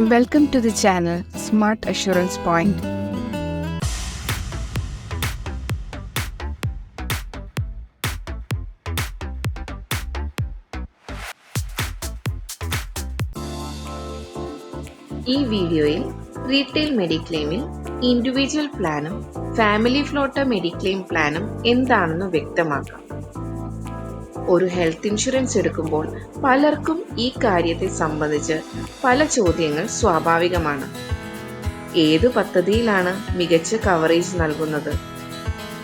Welcome to the channel smart assurance point ഈ വീഡിയോയിൽ retail മെഡിക്ലെയിമിൽ ഇൻഡിവിജ്വൽ പ്ലാനും ഫാമിലി ഫ്ലോട്ട മെഡിക്ലെയിം പ്ലാനും എന്താണെന്ന് വ്യക്തമാക്കാം. ഒരു ഹെൽത്ത് ഇൻഷുറൻസ് എടുക്കുമ്പോൾ പലർക്കും ഈ കാര്യത്തെ സംബന്ധിച്ച് പല ചോദ്യങ്ങൾ സ്വാഭാവികമാണ്. ഏത് പദ്ധതിയിലാണ് മികച്ച കവറേജ് നൽകുന്നത്?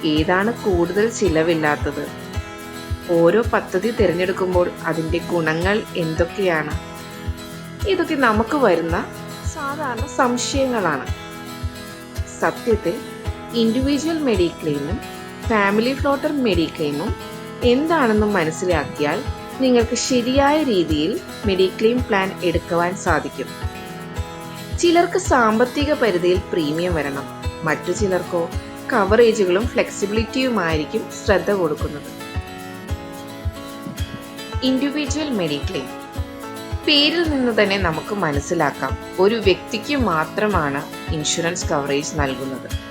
ഏതാണ് കൂടുതൽ ചിലവില്ലാത്തത്? ഓരോ പദ്ധതി തിരഞ്ഞെടുക്കുമ്പോൾ അതിന്റെ ഗുണങ്ങൾ എന്തൊക്കെയാണ്? ഇതൊക്കെ നമുക്ക് വരുന്ന സാധാരണ സംശയങ്ങളാണ്. സത്യത്തിൽ ഇൻഡിവിജ്വൽ മെഡിക്ലെയിമും ഫാമിലി ഫ്ലോട്ടർ മെഡിക്ലെയിമും എന്താണെന്ന് മനസ്സിലാക്കിയാൽ നിങ്ങൾക്ക് ശരിയായ രീതിയിൽ മെഡിക്ലെയിം പ്ലാൻ എടുക്കുവാൻ സാധിക്കും. ചിലർക്ക് സാമ്പത്തിക പരിധിയിൽ പ്രീമിയം വരണം. മറ്റു ചിലർക്കോ കവറേജുകളും ഫ്ലെക്സിബിലിറ്റിയുമായിരിക്കും ശ്രദ്ധ കൊടുക്കുന്നത്. Individual mediclaim. പേരിൽ നിന്ന് തന്നെ നമുക്ക് മനസ്സിലാക്കാം. ഒരു വ്യക്തിക്ക് മാത്രമാണ് ഇൻഷുറൻസ് കവറേജ് നൽകുന്നത്.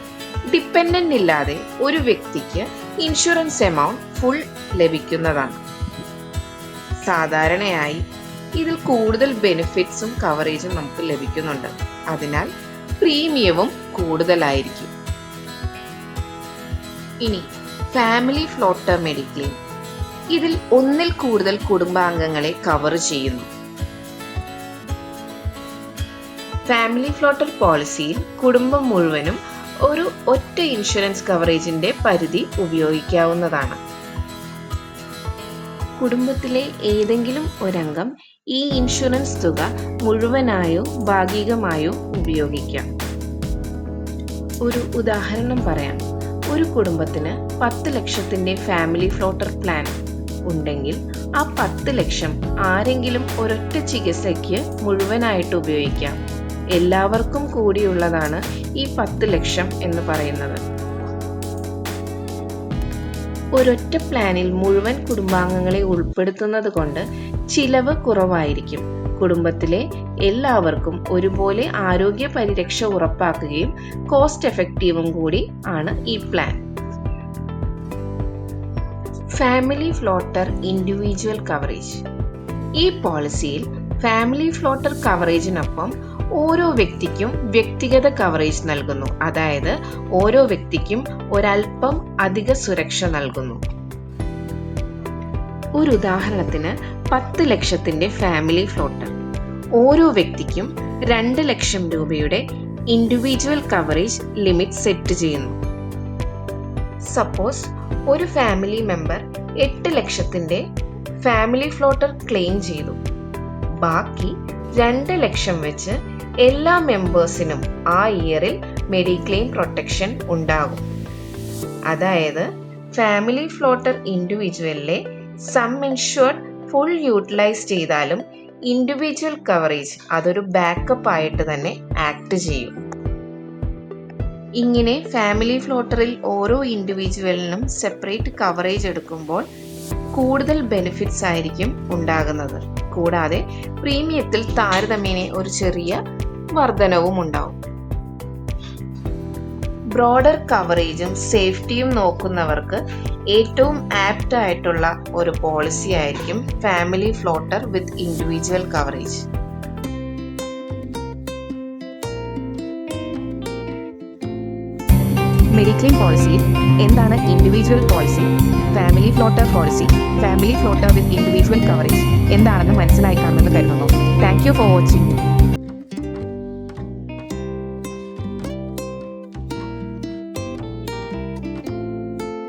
ഡിപ്പെൻഡന്റ് ഇല്ലാതെ ഒരു വ്യക്തിക്ക് ഇൻഷുറൻസ് എമൗണ്ട് ഫുൾ ലഭിക്കുന്നതാണ്. സാധാരണയായി ഇതിൽ കൂടുതൽ ബെനിഫിറ്റ്സും കവറേജും നമുക്ക് ലഭിക്കുന്നുണ്ട്. അതിനാൽ പ്രീമിയവും കൂടുതലായിരിക്കും. ഇനി ഫാമിലി ഫ്ലോട്ടർ മെഡിക്ലെയിം ഇതിൽ ഒന്നിൽ കൂടുതൽ കുടുംബാംഗങ്ങളെ കവർ ചെയ്യുന്നു. ഫാമിലി ഫ്ലോട്ടർ പോളിസിയിൽ കുടുംബം മുഴുവനും ഒരു ഒറ്റ ഇൻഷുറൻസ് കവറേജിന്റെ പരിധി ഉപയോഗിക്കാവുന്നതാണ്. കുടുംബത്തിലെ ഏതെങ്കിലും ഒരംഗം ഈ ഇൻഷുറൻസ് തുക മുഴുവനായോ ഭാഗികമായോ ഉപയോഗിക്കാം. ഒരു ഉദാഹരണം പറയാം. ഒരു കുടുംബത്തിന് പത്ത് ലക്ഷത്തിന്റെ ഫാമിലി ഫ്ലോട്ടർ പ്ലാൻ ഉണ്ടെങ്കിൽ ആ പത്ത് ലക്ഷം ആരെങ്കിലും ഒരൊറ്റ ചികിത്സയ്ക്ക് മുഴുവനായിട്ട് ഉപയോഗിക്കാം. എല്ലാവർക്കും കൂടിയുള്ളതാണ് ഈ പത്ത് ലക്ഷം എന്ന് പറയുന്നത്. ഒരൊറ്റ പ്ലാനിൽ മുഴുവൻ കുടുംബാംഗങ്ങളെ ഉൾപ്പെടുത്തുന്നത് കൊണ്ട് ചിലവ് കുറവായിരിക്കും. കുടുംബത്തിലെ എല്ലാവർക്കും ഒരുപോലെ ആരോഗ്യ പരിരക്ഷ ഉറപ്പാക്കുകയും കോസ്റ്റ് എഫക്റ്റീവും കൂടി ആണ് ഈ plan. Family floater individual coverage. ഈ പോളിസിയിൽ ഫാമിലി ഫ്ലോട്ടർ കവറേജിനൊപ്പം ഓരോ വ്യക്തിക്കും വ്യക്തിഗത കവറേജ് നൽകുന്നു. അതായത് ഓരോ വ്യക്തിക്കും ഒരൽപ്പം അധിക സുരക്ഷ നൽകുന്നു. ഒരു ഉദാഹരണത്തിന് പത്ത് ലക്ഷത്തിന്റെ ഫാമിലി ഫ്ലോട്ട് ഓരോ വ്യക്തിക്കും രണ്ട് ലക്ഷം രൂപയുടെ ഇൻഡിവിജ്വൽ കവറേജ് ലിമിറ്റ് സെറ്റ് ചെയ്യുന്നു. സപ്പോസ് ഒരു ഫാമിലി മെമ്പർ എട്ട് ലക്ഷത്തിന്റെ ഫാമിലി ഫ്ലോട്ടർ ക്ലെയിം ചെയ്തു. ബാക്കി രണ്ട് ലക്ഷം വെച്ച് എല്ലാ മെമ്പേഴ്സിനും ആ ഇയറിൽ മെഡിക്ലെയിം പ്രൊട്ടക്ഷൻ ഉണ്ടാകും. അതായത് ഫാമിലി ഫ്ലോട്ടർ ഇൻഡിവിജ്വലിലെ സം ഇൻഷുർഡ് ഫുൾ യൂട്ടിലൈസ് ചെയ്താലും ഇൻഡിവിജ്വൽ കവറേജ് അതൊരു ബാക്കപ്പ് ആയിട്ട് തന്നെ ആക്ട് ചെയ്യും. ഇങ്ങനെ ഫാമിലി ഫ്ലോട്ടറിൽ ഓരോ ഇൻഡിവിജ്വലിനും സെപ്പറേറ്റ് കവറേജ് എടുക്കുമ്പോൾ കൂടുതൽ ബെനിഫിറ്റ്സ് ആയിരിക്കും ഉണ്ടാകുന്നത്. കൂടാതെ പ്രീമിയത്തിൽ താരതമ്യേന ഒരു ചെറിയ വർധനവും ഉണ്ടാവും ബ്രോഡർ കവറേജും സേഫ്റ്റിയും നോക്കുന്നവർക്ക് ഏറ്റവും ആപ്റ്റ് ആയിട്ടുള്ള ഒരു പോളിസി ആയിരിക്കും family floater with individual coverage. Mediclaim policy എന്താണ് individual policy family floater policy family floater with individual coverage എന്താണെന്ന് മനസ്സിലായി കാണുമെന്ന് കരുതുന്നു. Thank you for watching